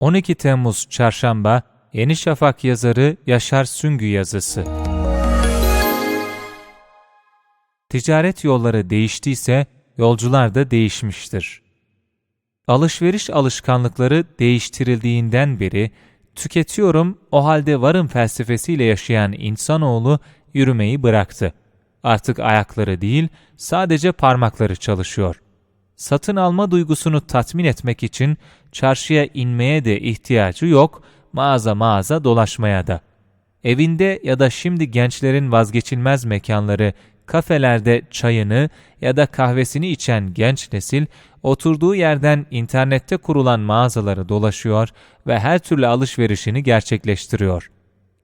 12 Temmuz Çarşamba Yeni Şafak yazarı Yaşar Süngü yazısı. Ticaret yolları değiştiyse yolcular da değişmiştir. Alışveriş alışkanlıkları değiştirildiğinden beri tüketiyorum o halde varım felsefesiyle yaşayan insanoğlu yürümeyi bıraktı. Artık ayakları değil, sadece parmakları çalışıyor. Satın alma duygusunu tatmin etmek için çarşıya inmeye de ihtiyacı yok, mağaza mağaza dolaşmaya da. Evinde ya da şimdi gençlerin vazgeçilmez mekanları, kafelerde çayını ya da kahvesini içen genç nesil, oturduğu yerden internette kurulan mağazaları dolaşıyor ve her türlü alışverişini gerçekleştiriyor.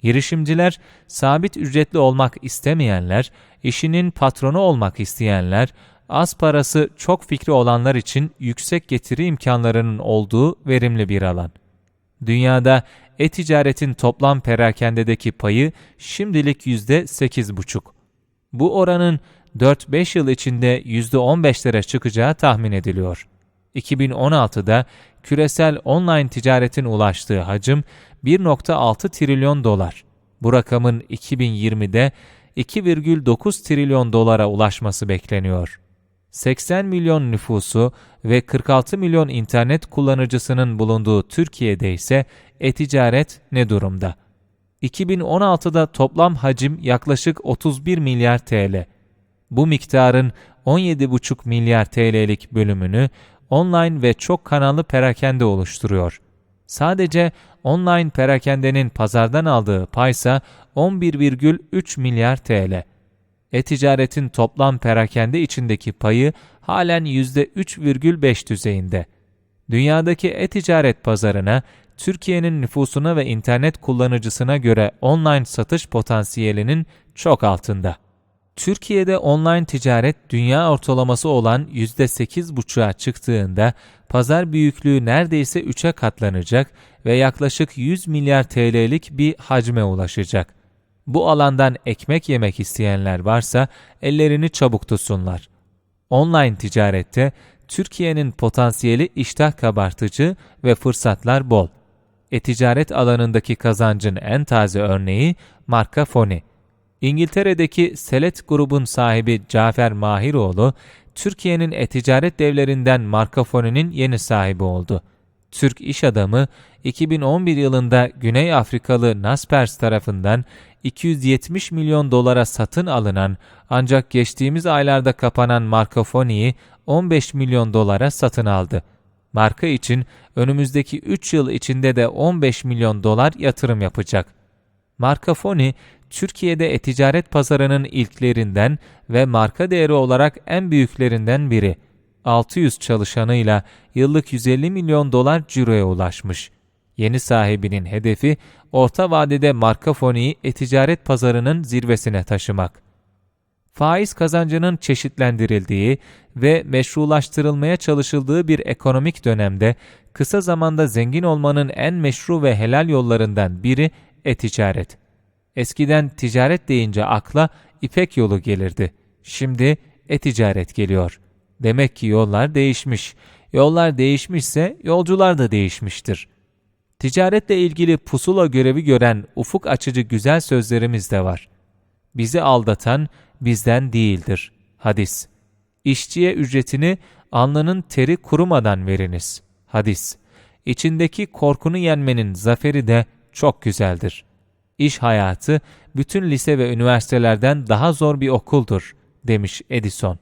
Girişimciler, sabit ücretli olmak istemeyenler, işinin patronu olmak isteyenler, az parası çok fikri olanlar için yüksek getiri imkanlarının olduğu verimli bir alan. Dünyada e-ticaretin toplam perakendedeki payı şimdilik %8,5. Bu oranın 4-5 yıl içinde %15'lere çıkacağı tahmin ediliyor. 2016'da küresel online ticaretin ulaştığı hacim 1.6 trilyon dolar. Bu rakamın 2020'de 2,9 trilyon dolara ulaşması bekleniyor. 80 milyon nüfusu ve 46 milyon internet kullanıcısının bulunduğu Türkiye'de ise e-ticaret ne durumda? 2016'da toplam hacim yaklaşık 31 milyar TL. Bu miktarın 17,5 milyar TL'lik bölümünü online ve çok kanallı perakende oluşturuyor. Sadece online perakendenin pazardan aldığı paysa 11,3 milyar TL. E-ticaretin toplam perakende içindeki payı halen %3,5 düzeyinde. Dünyadaki e-ticaret pazarına Türkiye'nin nüfusuna ve internet kullanıcısına göre online satış potansiyelinin çok altında. Türkiye'de online ticaret dünya ortalaması olan %8,5'a çıktığında pazar büyüklüğü neredeyse 3'e katlanacak ve yaklaşık 100 milyar TL'lik bir hacme ulaşacak. Bu alandan ekmek yemek isteyenler varsa ellerini çabuk tutsunlar. Online ticarette Türkiye'nin potansiyeli iştah kabartıcı ve fırsatlar bol. E-ticaret alanındaki kazancın en taze örneği marka Foni. İngiltere'deki Selet grubun sahibi Cafer Mahiroğlu, Türkiye'nin e-ticaret devlerinden marka Foni'nin yeni sahibi oldu. Türk iş adamı 2011 yılında Güney Afrikalı Naspers tarafından 270 milyon dolara satın alınan ancak geçtiğimiz aylarda kapanan marka Foni'yi 15 milyon dolara satın aldı. Marka için önümüzdeki 3 yıl içinde de 15 milyon dolar yatırım yapacak. Marka Foni, Türkiye'de e-ticaret pazarının ilklerinden ve marka değeri olarak en büyüklerinden biri. 600 çalışanıyla yıllık 150 milyon dolar ciroya ulaşmış. Yeni sahibinin hedefi orta vadede marka foniyi e-ticaret pazarının zirvesine taşımak. Faiz kazancının çeşitlendirildiği ve meşrulaştırılmaya çalışıldığı bir ekonomik dönemde kısa zamanda zengin olmanın en meşru ve helal yollarından biri e-ticaret. Eskiden ticaret deyince akla ipek yolu gelirdi. Şimdi e-ticaret geliyor. Demek ki yollar değişmiş. Yollar değişmişse yolcular da değişmiştir. Ticaretle ilgili pusula görevi gören ufuk açıcı güzel sözlerimiz de var. Bizi aldatan bizden değildir. Hadis. İşçiye ücretini alnının teri kurumadan veriniz. Hadis. İçindeki korkunu yenmenin zaferi de çok güzeldir. İş hayatı bütün lise ve üniversitelerden daha zor bir okuldur, demiş Edison.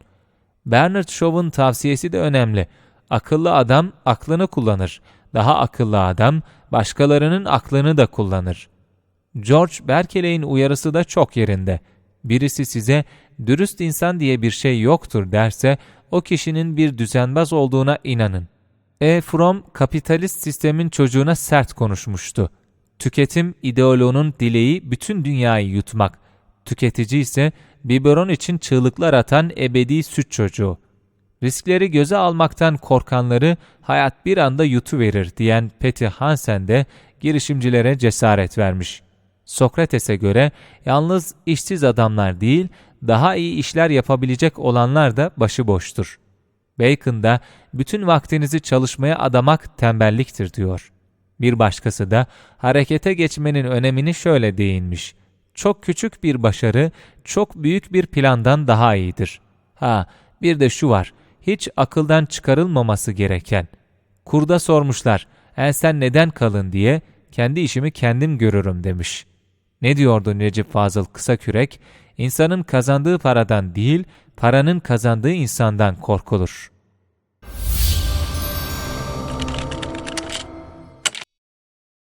Bernard Shaw'un tavsiyesi de önemli. Akıllı adam aklını kullanır. Daha akıllı adam başkalarının aklını da kullanır. George Berkeley'in uyarısı da çok yerinde. Birisi size dürüst insan diye bir şey yoktur derse o kişinin bir düzenbaz olduğuna inanın. E. Fromm kapitalist sistemin çocuğuna sert konuşmuştu. Tüketim ideoloğunun dileği bütün dünyayı yutmak. Tüketici ise biberon için çığlıklar atan ebedi süt çocuğu. Riskleri göze almaktan korkanları hayat bir anda yutuverir diyen Peti Hansen de girişimcilere cesaret vermiş. Sokrates'e göre yalnız işsiz adamlar değil, daha iyi işler yapabilecek olanlar da başıboştur. Bacon da bütün vaktinizi çalışmaya adamak tembelliktir diyor. Bir başkası da harekete geçmenin önemini şöyle değinmiş. Çok küçük bir başarı, çok büyük bir plandan daha iyidir. Ha, bir de şu var, hiç akıldan çıkarılmaması gereken. Kurda sormuşlar, elsen neden kalın diye, kendi işimi kendim görürüm demiş. Ne diyordu Necip Fazıl Kısakürek? İnsanın kazandığı paradan değil, paranın kazandığı insandan korkulur.